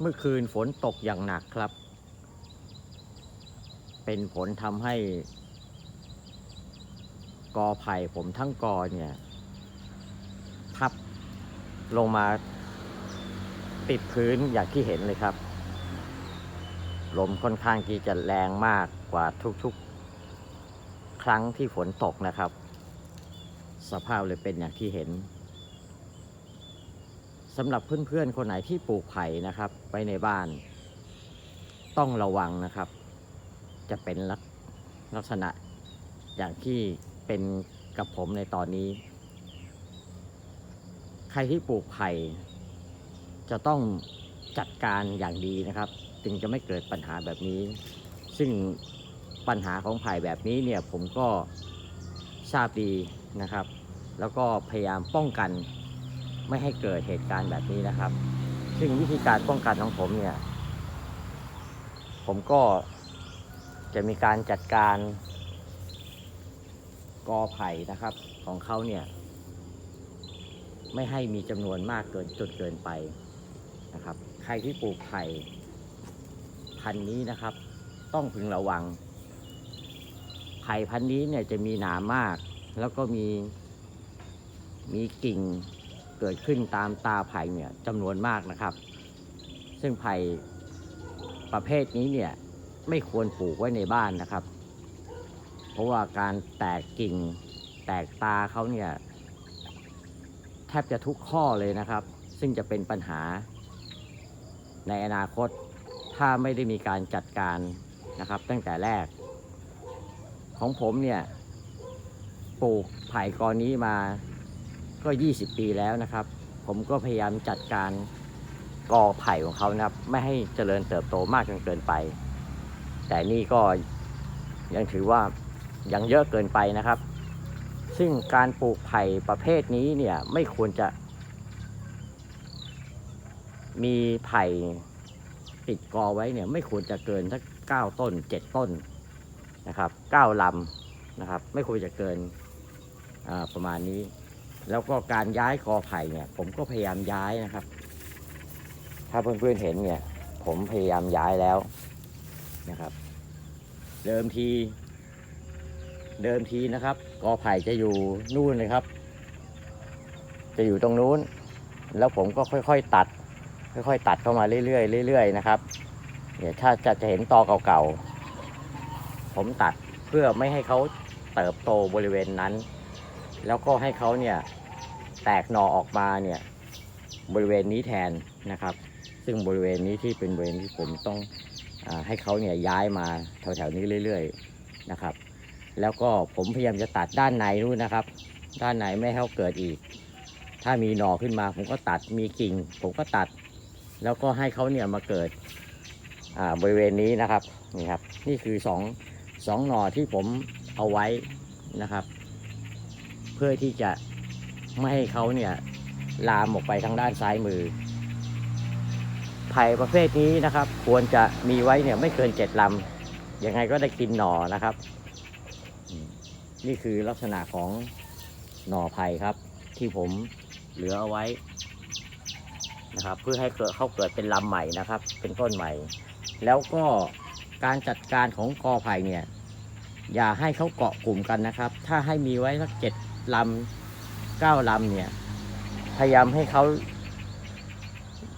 เมื่อคืนฝนตกอย่างหนักครับ เป็นผลทำให้ กอไผ่ผมทั้งกอเนี่ยทับลงมาติดพื้นอย่างที่เห็นเลยครับ ลมค่อนข้างที่จะแรงมากกว่าทุกๆ ครั้งที่ฝนตกนะครับ สภาพเลยเป็นอย่างที่เห็น สำหรับเพื่อนๆคนไหนที่ปลูกไผ่นะครับไว้ในบ้าน ต้องระวังนะครับ จะเป็นลักลักษณะอย่างที่เป็นกับผมในตอนนี้ ใครที่ปลูกไผ่จะต้องจัดการอย่างดีนะครับ จึงจะไม่เกิดปัญหาแบบนี้ ซึ่งปัญหาของไผ่แบบนี้เนี่ยผมก็ทราบดีนะครับ แล้วก็พยายามป้องกัน ไม่ให้เกิดเหตุการณ์แบบนี้นะครับ ซึ่งวิธีการป้องกันของผมเนี่ย ผมก็จะมีการจัดการกอไผ่นะครับของเขาเนี่ย ไม่ให้มีจำนวนมากเกินจนเกินไปนะครับ ใครที่ปลูกไผ่พันธุ์นี้นะครับ ต้องพึงระวัง ไผ่พันธุ์นี้เนี่ยจะมีหนามมาก แล้วก็มีมีกิ่ง เกิดขึ้นตามตาไผ่เนี่ยจำนวนมากนะครับ ซึ่งไผ่ประเภทนี้เนี่ยไม่ควรปลูกไว้ในบ้านนะครับ เพราะว่าการแตกกิ่งแตกตาเขาเนี่ยแทบจะทุกข้อเลยนะครับ ซึ่งจะเป็นปัญหาในอนาคตถ้าไม่ได้มีการจัดการนะครับตั้งแต่แรก ของผมเนี่ยปลูกไผ่กอนี้มา ก็ 20 ปีแล้วนะครับ ผมก็พยายามจัดการกอไผ่ของเขานะครับ ไม่ให้เจริญเติบโตมากจนเกินไป แต่นี่ก็ยังถือว่ายังเยอะเกินไปนะครับ ซึ่งการปลูกไผ่ประเภทนี้เนี่ยไม่ควรจะ มีไผ่ติดกอไว้เนี่ยไม่ควรจะเกินสักเก้าต้นเจ็ดต้นนะครับเก้าลำนะครับ ไม่ควรจะเกินประมาณนี้ แล้วก็การย้ายกอไผ่เนี่ย ผมก็พยายามย้ายนะครับ ถ้าเพื่อนๆเห็นเนี่ย ผมพยายามย้ายแล้วนะครับ เดิมที เดิมทีนะครับ กอไผ่จะอยู่นู่นเลยครับ จะอยู่ตรงนู้น แล้วผมก็ค่อยๆตัด ค่อยๆตัดเข้ามาเรื่อยๆเรื่อยๆนะครับเนี่ยถ้าจะจะเห็นตอเก่าๆ ผมตัดเพื่อไม่ให้เขาเติบโตบริเวณนั้น แล้วก็ให้เขาเนี่ย แตกหน่อออกมาเนี่ยบริเวณนี้แทนนะครับ ซึ่งบริเวณนี้ที่เป็นบริเวณที่ผมต้องอให้เขาเนี่ยย้ายมาแถวๆนี้เรื่อย ๆนะครับ แล้วก็ผมพยายามจะตัดด้านในนู่นนะครับ ด้านในไม่ให้เขาเกิดอีก ถ้ามีหน่อขึ้นมาผมก็ตัดมีกิ่ง ผมก็ตัด แล้วก็ให้เขาเนี่ยมาเกิดบริเวณนี้นะครับนี่ครับนี่คือสองสองหน่อที่ผมเอาไว้นะครับ เพื่อที่จะ ไม่ให้เขาเนี่ยลามออกไปทางด้านซ้ายมือ ไผ่ประเภทนี้นะครับ ควรจะมีไว้เนี่ยไม่เกินเจ็ดลำยังไงก็ได้กินหน่อนะครับ นี่คือลักษณะของหน่อไผ่ครับ ที่ผมเหลือเอาไว้นะครับ เพื่อให้เกิดเขาเกิดเป็นลำใหม่นะครับ เป็นต้นใหม่ แล้วก็การจัดการของกอไผ่เนี่ย อย่าให้เขาเกาะกลุ่มกันนะครับ ถ้าให้มีไว้สักเจ็ดลำ เก้าลำเนี่ย พยายามให้เขา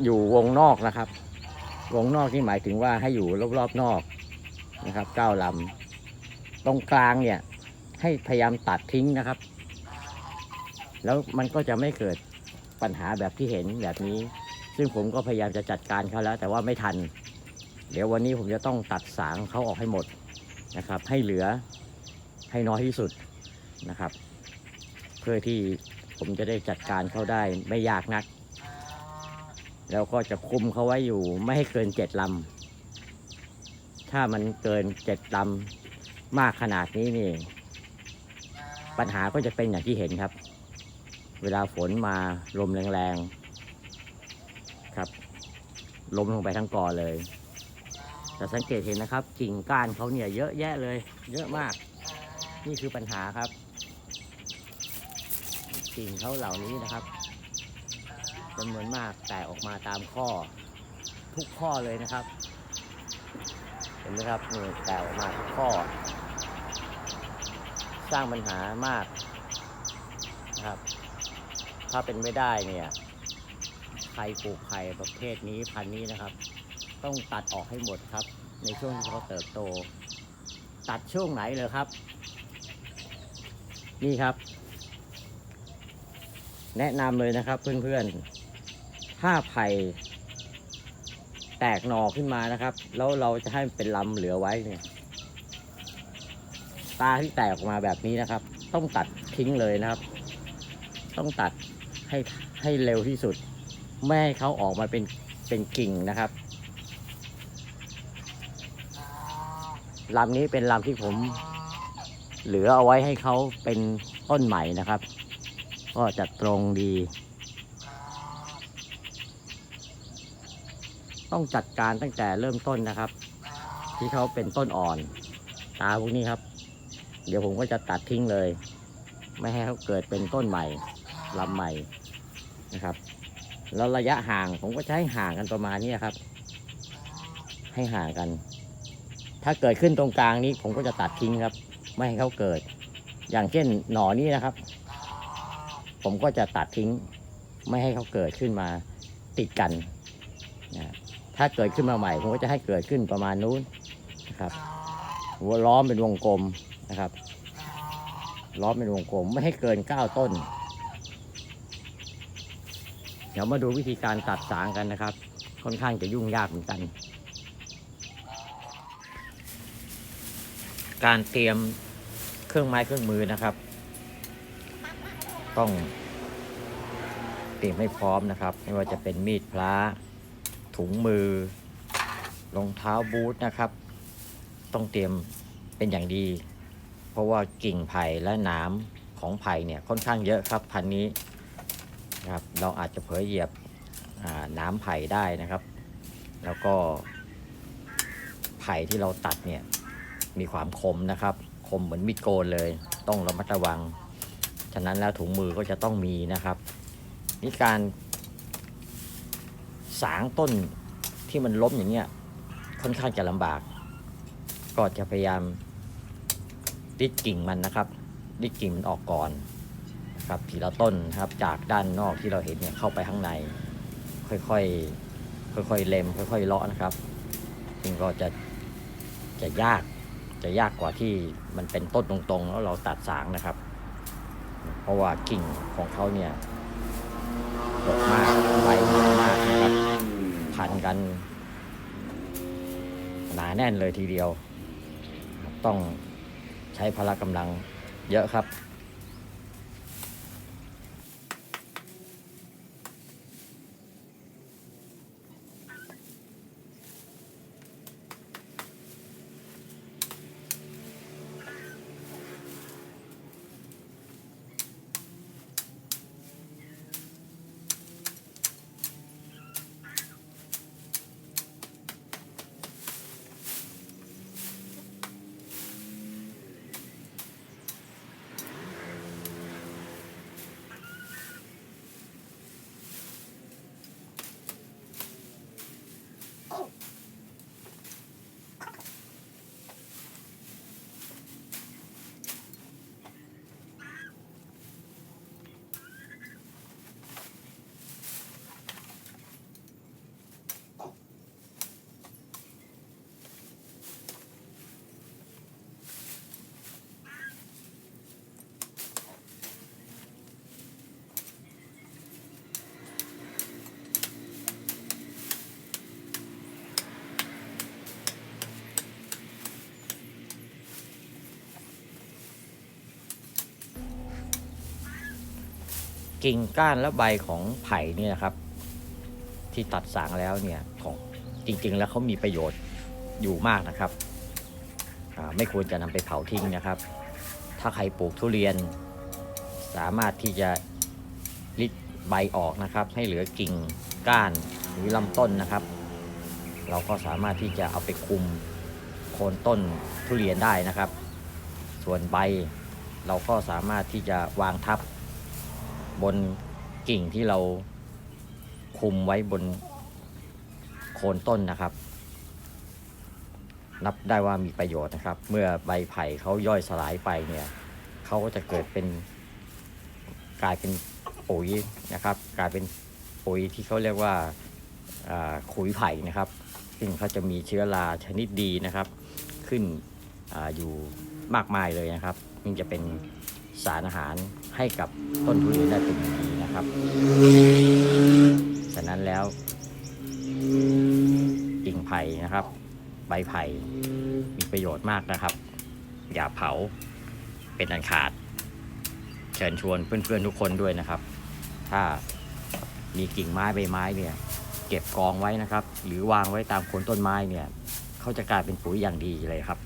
อยู่วงนอกนะครับ วงนอกที่หมายถึงว่าให้อยู่รอบๆนอกนะครับเก้าลำตรงกลางเนี่ย ให้พยายามตัดทิ้งนะครับ แล้วมันก็จะไม่เกิดปัญหาแบบที่เห็นแบบนี้ ซึ่งผมก็พยายามจะจัดการเขาแล้ว แต่ว่าไม่ทัน เดี๋ยววันนี้ผมจะต้องตัดสางเขาออกให้หมดนะครับ ให้เหลือให้น้อยที่สุดนะครับ เพื่อที่ผมจะได้จัดการเขาได้ไม่ยากนัก แล้วก็จะคุมเขาไว้อยู่ไม่ให้เกินเจ็ดลำถ้ามันเกินเจ็ดลำมากขนาดนี้นี่ ปัญหาก็จะเป็นอย่างที่เห็นครับ เวลาฝนมาลมแรงๆครับล้มลงไปทั้งกอเลยแต่สังเกตเห็นนะครับกิ่งก้านเขาเนี่ยเยอะแยะเลย เยอะมาก นี่คือปัญหาครับ กิ่งเขาเหล่านี้นะครับจำนวนมากแตกออกมาตามข้อ ทุกข้อเลยนะครับ เห็นไหมครับนี่แตกออกมาทุกข้อ สร้างปัญหามากนะครับ ถ้าเป็นไม่ได้เนี่ยใครปลูกไผ่ประเภทนี้พันธุ์นี้นะครับ ต้องตัดออกให้หมดครับ ในช่วงที่เขาเติบโต ตัดช่วงไหนเลยครับ นี่ครับ แนะนำเลยนะครับเพื่อนๆ ถ้าไผ่แตกหน่อขึ้นมานะครับ แล้วเราจะให้มันเป็นลำเหลือไว้เนี่ย ตาที่แตกออกมาแบบนี้นะครับ ต้องตัดทิ้งเลยนะครับ ต้องตัดให้ให้เร็วที่สุด ไม่ให้เขาออกมาเป็นเป็นกิ่งนะครับลำนี้เป็นลำที่ผมเหลือเอาไว้ให้เขาเป็นต้นใหม่นะครับ ก็จะตรงดี ต้องจัดการตั้งแต่เริ่มต้นนะครับ ที่เขาเป็นต้นอ่อน ตาพวกนี้ครับ เดี๋ยวผมก็จะตัดทิ้งเลย ไม่ให้เขาเกิดเป็นต้นใหม่ลำใหม่นะครับ แล้วระยะห่างผมก็ให้ห่างกันประมาณนี้ครับ ให้ห่างกัน ถ้าเกิดขึ้นตรงกลางนี้ผมก็จะตัดทิ้งครับ ไม่ให้เขาเกิด อย่างเช่นหนอนี้นะครับ ผมก็จะตัดทิ้งไม่ให้เขาเกิดขึ้นมาติดกันนะถ้าเกิดขึ้นมาใหม่ผมก็จะให้เกิดขึ้นประมาณนู้นนะครับหัวล้อมเป็นวงกลมนะครับล้อมเป็นวงกลมไม่ให้เกินเก้าต้น เดี๋ยวมาดูวิธีการตัดสางกันนะครับ ค่อนข้างจะยุ่งยากเหมือนกัน การเตรียมเครื่องไม้เครื่องมือนะครับ ต้องเตรียมให้พร้อมนะครับ ไม่ว่าจะเป็นมีดพระถุงมือรองเท้าบูทนะครับ ต้องเตรียมเป็นอย่างดี เพราะว่ากิ่งไผ่และหนามของไผ่เนี่ยค่อนข้างเยอะครับพันนี้นะครับเราอาจจะเผลอเหยียบหน้ำไผ่ได้นะครับ แล้วก็ไผ่ที่เราตัดเนี่ยมีความคมนะครับ คมเหมือนมีดโกนเลย ต้องระมัดระวัง ฉะนั้นแล้วถุงมือก็จะต้องมีนะครับ นี่การสางต้นที่มันล้มอย่างเงี้ยค่อนข้างจะลำบาก ก็จะพยายามดิดกิ่งมันนะครับดิดกิ่งมันออกก่อนนะครับทีละต้นนะครับจากด้านนอกที่เราเห็นเนี่ยเข้าไปข้างใน ค่อยๆค่อยๆเล็ม ค่อยๆเลาะนะครับซึ่งก็จะจะยากจะยากกว่าที่มันเป็นต้นตรงๆ แล้วเราตัดสางนะครับ เพราะว่ากิ่งของเขาเนี่ยดกมากใบมากนะครับพันกัน หนาแน่นเลยทีเดียว ต้องใช้พละกำลังเยอะครับ กิ่งก้านและใบของไผ่เนี่ยนะครับ ที่ตัดสางแล้วเนี่ยของจริงๆ แล้วเขามีประโยชน์อยู่มากนะครับ ไม่ควรจะนำไปเผาทิ้งนะครับ ถ้าใครปลูกทุเรียน สามารถที่จะริดใบออกนะครับ ให้เหลือกิ่งก้านหรือลำต้นนะครับ เราก็สามารถที่จะเอาไปคุมโคนต้นทุเรียนได้นะครับ ส่วนใบเราก็สามารถที่จะวางทับ บนกิ่งที่เราคุมไว้บนโคนต้นนะครับ นับได้ว่ามีประโยชน์นะครับ เมื่อใบไผ่เขาย่อยสลายไปเนี่ยเขาก็จะเกิดเป็นกลายเป็นปุ๋ยนะครับ กลายเป็นปุ๋ยที่เขาเรียกว่าขุยไผ่นะครับ ซึ่งเขาจะมีเชื้อราชนิดดีนะครับ ขึ้นออยู่มากมายเลยนะครับซึ่จะเป็น สารอาหารให้กับต้นทุเรียนได้เป็นอย่างดีนะครับ ฉะนั้นแล้วกิ่งไผ่นะครับ ใบไผ่มีประโยชน์มากนะครับ อย่าเผาเป็นอันขาด เชิญชวนเพื่อนๆทุกคนด้วยนะครับ ถ้ามีกิ่งไม้ใบไม้เนี่ยเก็บกองไว้นะครับ หรือวางไว้ตามโคนต้นไม้เนี่ยเขาจะกลายเป็นปุ๋ยอย่างดีเลยครับ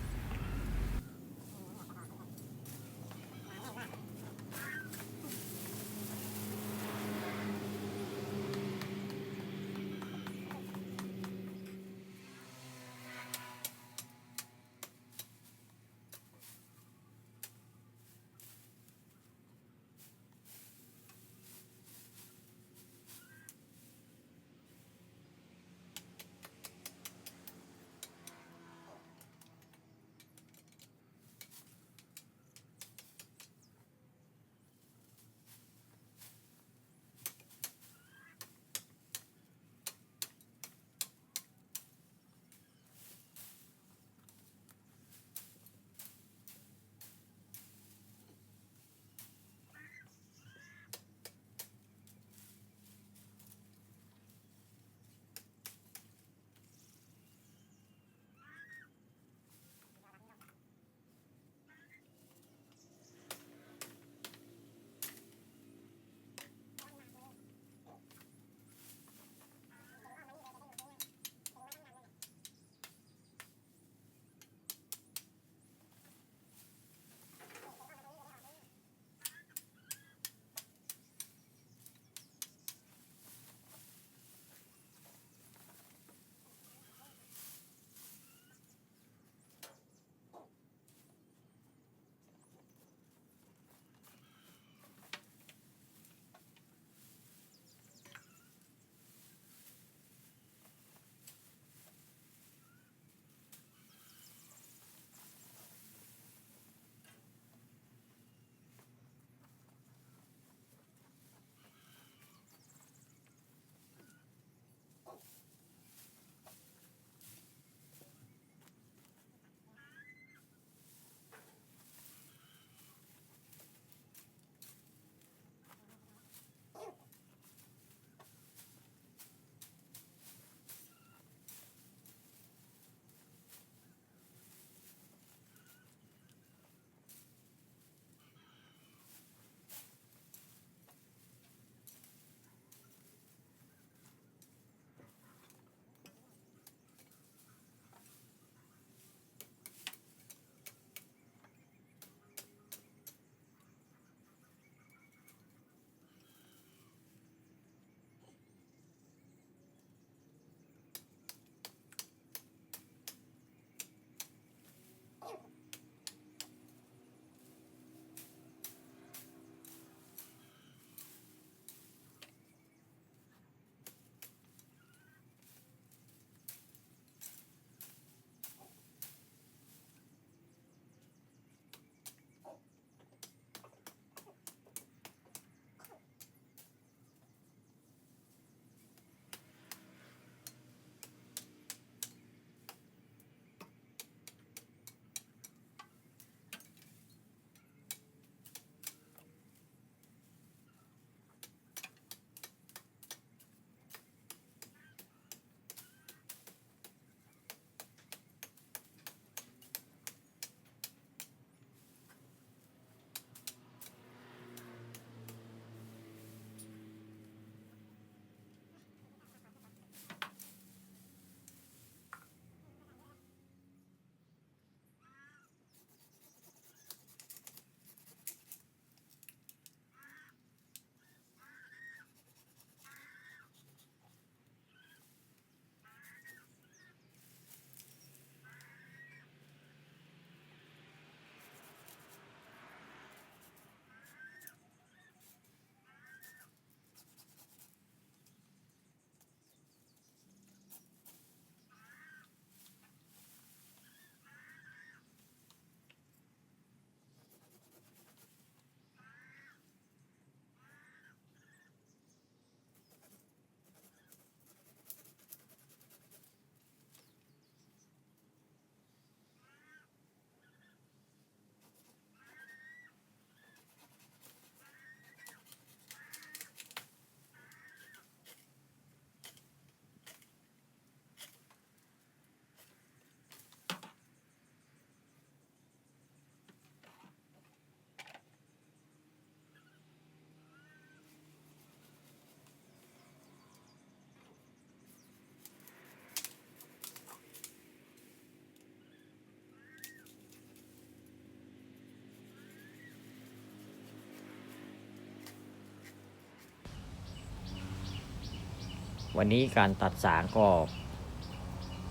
วันนี้การตัดสางก็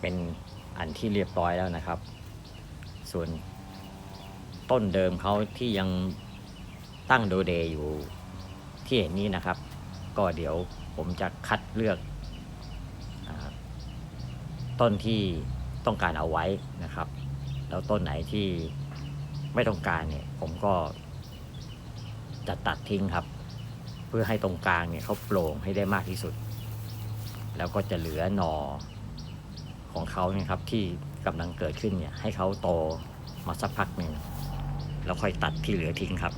เป็นอันที่เรียบร้อยแล้วนะครับ ส่วนต้นเดิมเขาที่ยังตั้งโดเดย์อยู่ที่เห็นนี้นะครับ ก็เดี๋ยวผมจะคัดเลือกอต้นที่ต้องการเอาไว้นะครับ แล้วต้นไหนที่ไม่ต้องการเนี่ย ผมก็จะตัดทิ้งครับ เพื่อให้ตรงกลางเนี่ยเขาโปร่งให้ได้มากที่สุด แล้วก็จะเหลือหนอของเขาเนี่ยครับที่กำลังเกิดขึ้นเนี่ยให้เขาโตมาสักพักหนึ่งแล้วค่อยตัดที่เหลือทิ้งครับ